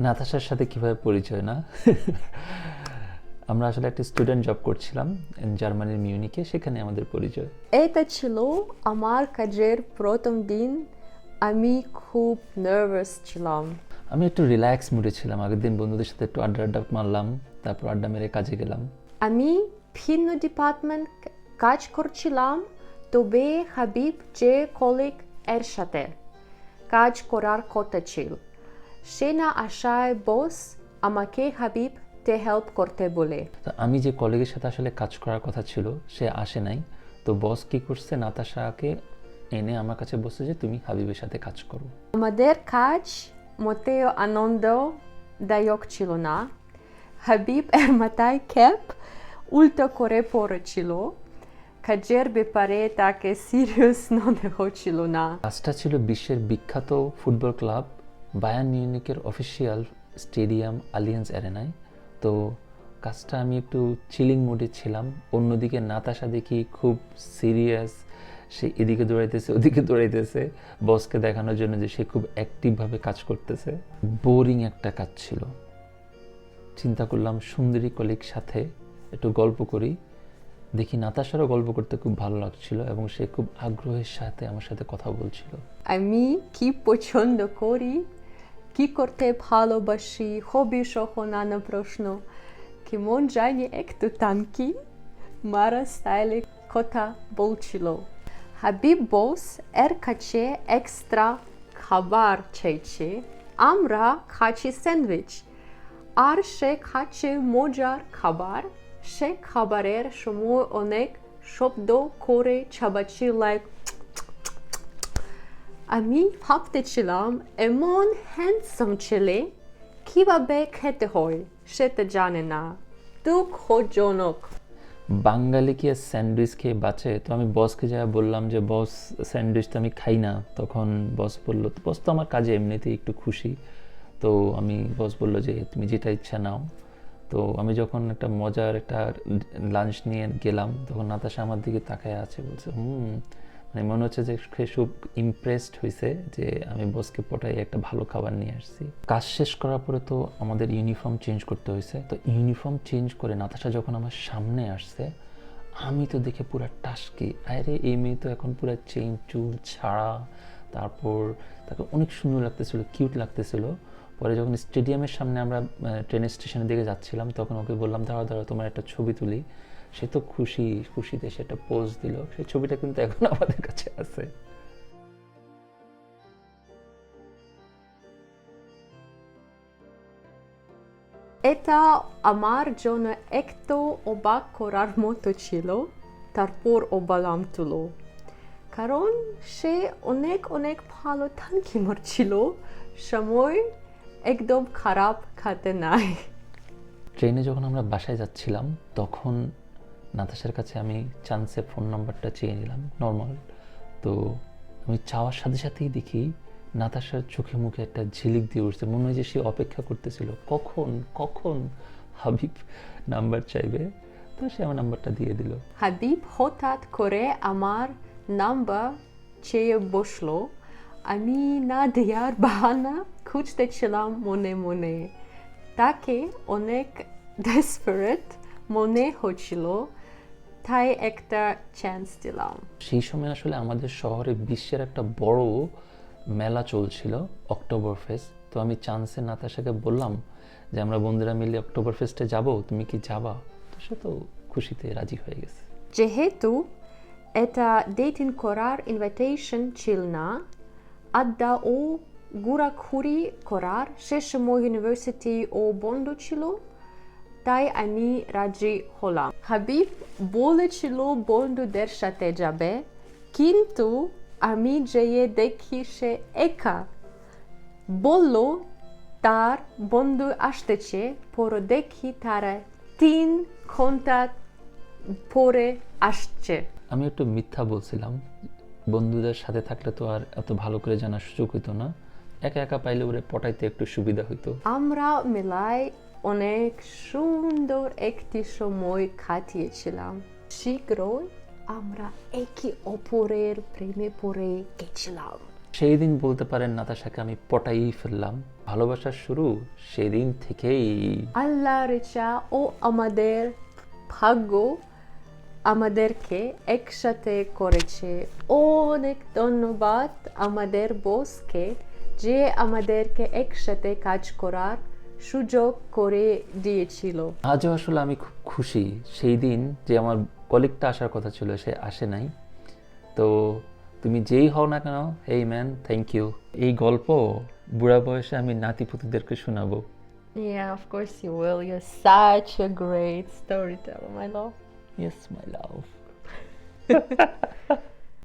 নাতাশার সাথে কীভাবে পরিচয় না? আমরা আসলে একটা স্টুডেন্ট জব করছিলাম জার্মানির মিউনিকে সেখানে আমাদের পরিচয়। এটা ছিল আমার কাজের প্রথম দিন। আমি খুব নার্ভাস ছিলাম। আমি একটু রিল্যাক্স মুডে ছিলাম। আগের দিন বন্ধুদের সাথে একটু আড্ডা আড্ডা মারলাম তারপর আড্ডা মেরে কাজে গেলাম। আমি ভিন্ন ডিপার্টমেন্ট কাজ করছিলাম তবে হাবিব যে কলিগ এর সাথে কাজ করার কথা ছিল। সে না আশায় বস আমাকে হাবিব তে হেল্প করতে বলে। আমি যে কলিগের সাথে আসলে কাজ করার কথা ছিল সে আসে নাই। তো বস কি করছে? নাতাশাকে এনে আমার কাছে বসে যে তুমি হাবিবের সাথে কাজ করো। আমাদের কাজ মোটেও আনন্দদায়ক ছিল না। হাবিব এর মাথায় ক্যাপ উল্টো করে পড়েছিল। কাজের ব্যাপারে তাকে সিরিয়াস মনে হচ্ছিল না। কাজটা ছিল বিশ্বের বিখ্যাত ফুটবল ক্লাব বায়ান মিউনিকের অফিসিয়াল স্টেডিয়াম আলিয়েন্স অ্যারেনায় তো কাজটা আমি একটু চিলিং মোডে ছিলাম। অন্যদিকে নাতাশা দেখি খুব সিরিয়াস সে এদিকে দৌড়াইতেছে, ওদিকে দৌড়াইতেছে। বসকে দেখানোর জন্য যে সে খুব অ্যাক্টিভভাবে কাজ করতেছে। বোরিং একটা কাজ ছিল। চিন্তা করলাম, সুন্দরী কলিগ সাথে একটু গল্প করি। দেখি নাতাশারও গল্প করতে খুব ভালো লাগছিল এবং সে খুব আগ্রহের সাথে আমার সাথে কথা বলছিল। আমি কি পছন্দ করি? কি করতে ভালোবাসি হবি সহ নানা প্রশ্ন কেমন জানি একটু টানকি মারা স্টাইলে কথা বলছিল হাবিব বস এর কাছে এক্সট্রা খাবার চাইছে আমরা খাচ্ছি স্যান্ডউইচ আর সে খাচ্ছে মজার খাবার সে খাবারের সময় অনেক শব্দ করে চাবাচ্ছি লাইক আমি ভাবতেছিলাম এমন হ্যান্ডসাম ছেলে কীভাবে খেতে হয় সেটা জানে না দুঃখজনক বাঙালি কি স্যান্ডউইচ খেয়ে বাঁচে তো আমি বসকে যা বললাম যে বস স্যান্ডউইচ তো আমি খাই না তখন বস বলল বস তো আমার কাজে এমনিতেই একটু খুশি তো আমি বস বলল যে তুমি যেটা ইচ্ছা নাও তো আমি যখন একটা মজার একটা লাঞ্চ নিয়ে গেলাম তখন নাতাশা আমার দিকে তাকায় আছে বলছে হুম মানে মনে হচ্ছে যে খুব ইমপ্রেসড হয়েছে যে আমি বসকে পটাই একটা ভালো খাবার নিয়ে আসছি। কাজ শেষ করার পরে তো আমাদের ইউনিফর্ম চেঞ্জ করতে হয়েছে তো ইউনিফর্ম চেঞ্জ করে নাতাশা যখন আমার সামনে আসছে, আমি তো দেখে পুরো টাসকি। আরে, এই মেয়ে তো এখন পুরো চেইন চুল, ছাড়া, তারপর তাকে অনেক সুন্দর লাগতেছিল কিউট লাগতেছিল। পরে যখন স্টেডিয়ামের সামনে আমরা ট্রেন স্টেশনের দিকে যাচ্ছিলাম, তখন ওকে বললাম দাঁড়া দাঁড়া তোমার একটা ছবি তুলি। সে তো খুশি, খুশিতে সে একটা পোজ দিল। সেই ছবিটা কিন্তু এখন আমাদের কাছে আছে। এটা আমার জন্য একটু অবাক করার মতো ছিল, তারপর অবালাম তুলো। কারণ সে অনেক অনেক ভালো থানকি মারছিল সময় একদম খারাপ খাতে নাই। ট্রেনে যখন আমরা বাসায় যাচ্ছিলাম তখন নাতাশার কাছে আমি চান্সে ফোন নাম্বারটা চেয়ে নিলাম নর্মাল তো আমি চাওয়ার সাথে সাথেই দেখি নাতাশার চোখে মুখে একটা ঝিলিক দিয়ে উঠছে মনে হয় যে সে অপেক্ষা করতেছিল। কখন কখন হাবিব নাম্বার চাইবে? তো সে আমার নাম্বারটা দিয়ে দিল। হাবিব হঠাৎ করে আমার নাম্বার চেয়ে বসল আমি না দেওয়ার বাহানা খুঁজতেছিলাম মনে মনে তাকে অনেক ডেসপারেট মনে হচ্ছিল তাই একটা চান্স দিলাম সেই সময় আসলে আমাদের শহরে বিশ্বের একটা বড় মেলা চলছিল অক্টোবর ফেস্ট তো আমি চান্সে নাতাশাকে বললাম যে আমরা বন্ধুরা মিলে অক্টোবর ফেস্টে যাব তুমি কি যাবা তো সে তো খুশিতে রাজি হয়ে গেছে যেহেতু এটা ডেটিং করার ইনভাইটেশন ছিল না আড্ডা ও ঘোরাঘুরি করার সে সময় ইউনিভার্সিটি ও বন্ধ ছিল তাই আমি রাজি হলাম হাবিব বলেছিল বন্ধুদের সাথে যাবে কিন্তু আমি যেয়ে দেখি সে একা বলল তার বন্ধু আসতেছে পরে দেখি তারা তিন ঘণ্টা পরে আসছে আমি একটু মিথ্যা বলছিলাম। বন্ধুদের সাথে থাকলে তো আর এত ভালো করে জানার সুযোগ হতো না। একা একা পাইলে ওরে পটাইতে একটু সুবিধা হইতো। আমরা মেলায় অনেক সুন্দর একটি সময় কাটিয়েছিলাম। শীঘ্রই আমরা একে অপরের প্রেমে পড়ে গেছিলাম। সেই দিন বলতে পারেন নাতাশাকে আমি পটাই ফেললাম। ভালোবাসার শুরু সেদিন থেকেই। আল্লাহ ইচ্ছা ও আমাদের ভাগ্য আমাদেরকে একসাথে করেছে। অনেক ধন্যবাদ আমাদের বসকে। যে আমাদেরকে একসাথে কাজ করার সুযোগ করে দিয়েছিল। আজও আসলে আমি খুব খুশি সেই দিন যে আমার কলিগটা আসার কথা ছিল সে আসে নাই। তো তুমি যেই হও না কেন এই ম্যান থ্যাংক ইউ এই গল্প বুড়া বয়সে আমি নাতিপুতিদেরকে শোনাবো। Yeah, of course you will. You're such a great storyteller, my love. Yes my love